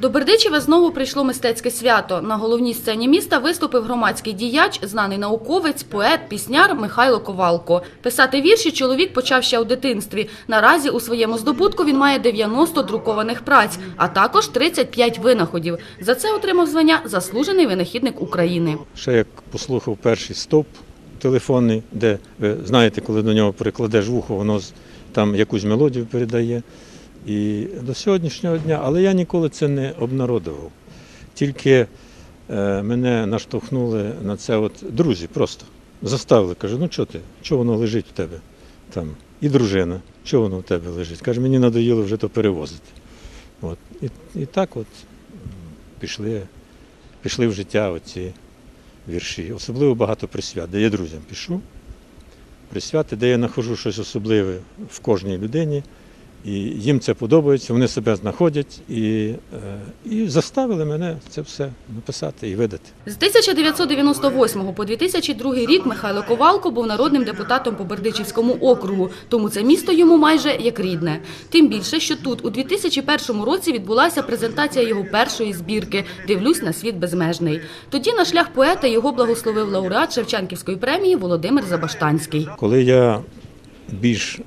До Бердичева знову прийшло мистецьке свято. На головній сцені міста виступив громадський діяч, знаний науковець, поет, пісняр Михайло Ковалко. Писати вірші чоловік почав ще у дитинстві. Наразі у своєму здобутку він має 90 друкованих праць, а також 35 винаходів. За це отримав звання Заслужений винахідник України. Ще як послухав перший стоп телефонний, де ви знаєте, коли до нього перекладеш вухо, воно там якусь мелодію передає. І до сьогоднішнього дня, але я ніколи це не обнародував. Тільки е, мене наштовхнули на це от друзі просто. Заставили, каже, ну чого ти? Чого воно лежить у тебе? Там, і дружина, чого воно у тебе лежить? Каже, мені надоїло вже то перевозити. От. І, і так от пішли, пішли в життя оці вірші. Особливо багато присвят, де я друзям пишу. Присвяти, де я знаходжу щось особливе в кожній людині. І їм це подобається, вони себе знаходять і, е, і заставили мене це все написати і видати. З 1998 по 2002 рік Михайло Ковалко був народним депутатом по Бердичівському округу, тому це місто йому майже як рідне. Тим більше, що тут у 2001 році відбулася презентація його першої збірки «Дивлюсь на світ безмежний». Тоді на шлях поета його благословив лауреат Шевченківської премії Володимир Забаштанський. Коли я більш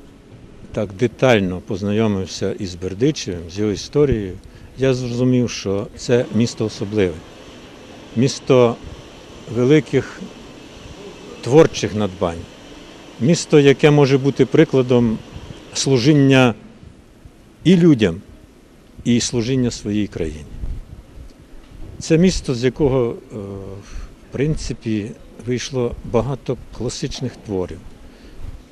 так детально познайомився із Бердичевим, з його історією, я зрозумів, що це місто особливе, місто великих творчих надбань, місто, яке може бути прикладом служіння і людям, і служіння своїй країні. Це місто, з якого, е, в принципі, вийшло багато класичних творів.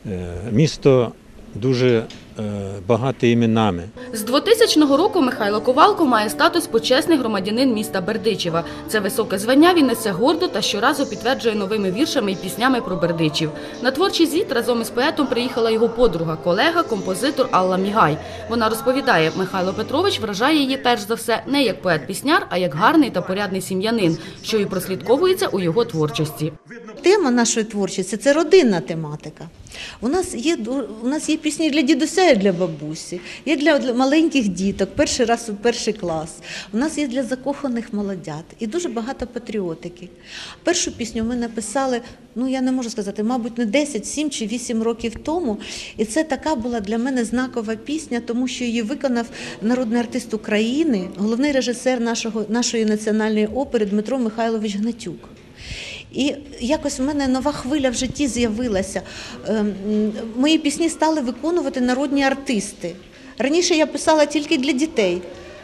Е, Місто дуже е, іменами. З 2000 року Михайло Ковалко має статус почесний громадянин міста Бердичева. Це високе звання він несе гордо та щоразу підтверджує новими віршами і піснями про Бердичів. На творчий звіт разом із поетом приїхала його подруга, колега, композитор Алла Мігай. Вона розповідає, Михайло Петрович вражає її перш за все не як поет-пісняр, а як гарний та порядний сім'янин, що і прослідковується у його творчості. Тема нашої творчості це родинна тематика. У нас є у нас є пісні для дідуся і для бабусі, є для маленьких діток, перший раз у перший клас. У нас є для закоханих молодят і дуже багато патріотики. Першу пісню ми написали, ну я не можу сказати, мабуть, не 10, 7 чи 8 років тому. І це така була для мене знакова пісня, тому що її виконав народний артист України, головний режисер нашого, нашої національної опери Дмитро Михайлович Гнатюк. І якось в мене нова хвиля в житті з'явилася. Ем, Мої пісні стали виконувати народні артисти. Раніше я писала тільки для дітей.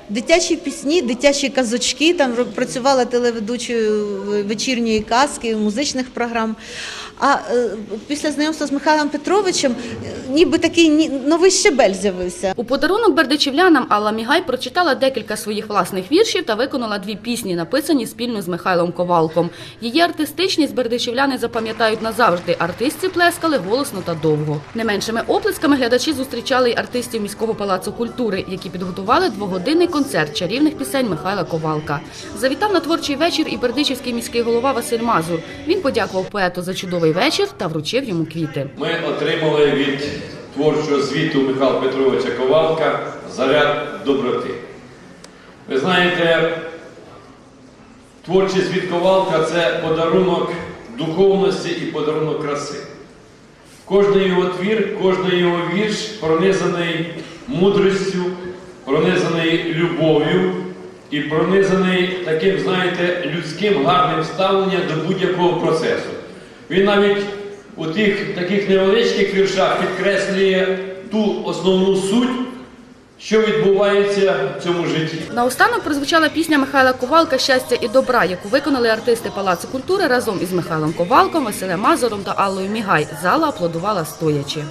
Дитячі пісні, дитячі казочки, там працювала телеведучою вечірньої казки, музичних програм. А е, після знайомства з Михайлом Петровичем е, ніби такий ні- новий щебель з'явився. У подарунок бердичівлянам Алла Мігай прочитала декілька своїх власних віршів та виконала дві пісні, написані спільно з Михайлом Ковалком. Її артистичність бердичівляни запам'ятають назавжди. Артистці плескали голосно та довго. Не меншими оплесками глядачі зустрічали й артистів міського палацу культури, які підготували двогодинний концерт чарівних пісень Михайла Ковалка. Завітав на творчий вечір і бердичівський міський голова Василь Мазур. Він подякував поету за чудовий вечір та вручив йому квіти. Ми отримали від творчого звіту Михайла Петровича Ковалка заряд доброти. Ви знаєте, творчий звіт Ковалка це подарунок духовності і подарунок краси. Кожний його твір, кожний його вірш пронизаний мудрістю, пронизаний любов'ю і пронизаний таким, знаєте, людським гарним ставленням до будь-якого процесу. Він навіть у тих таких невеличких віршах підкреслює ту основну суть, що відбувається в цьому житті. Наостанок прозвучала пісня Михайла Ковалка Щастя і добра, яку виконали артисти Палацу культури разом із Михайлом Ковалком, Василем Мазуром та Аллою Мігай. Зала аплодувала стоячи.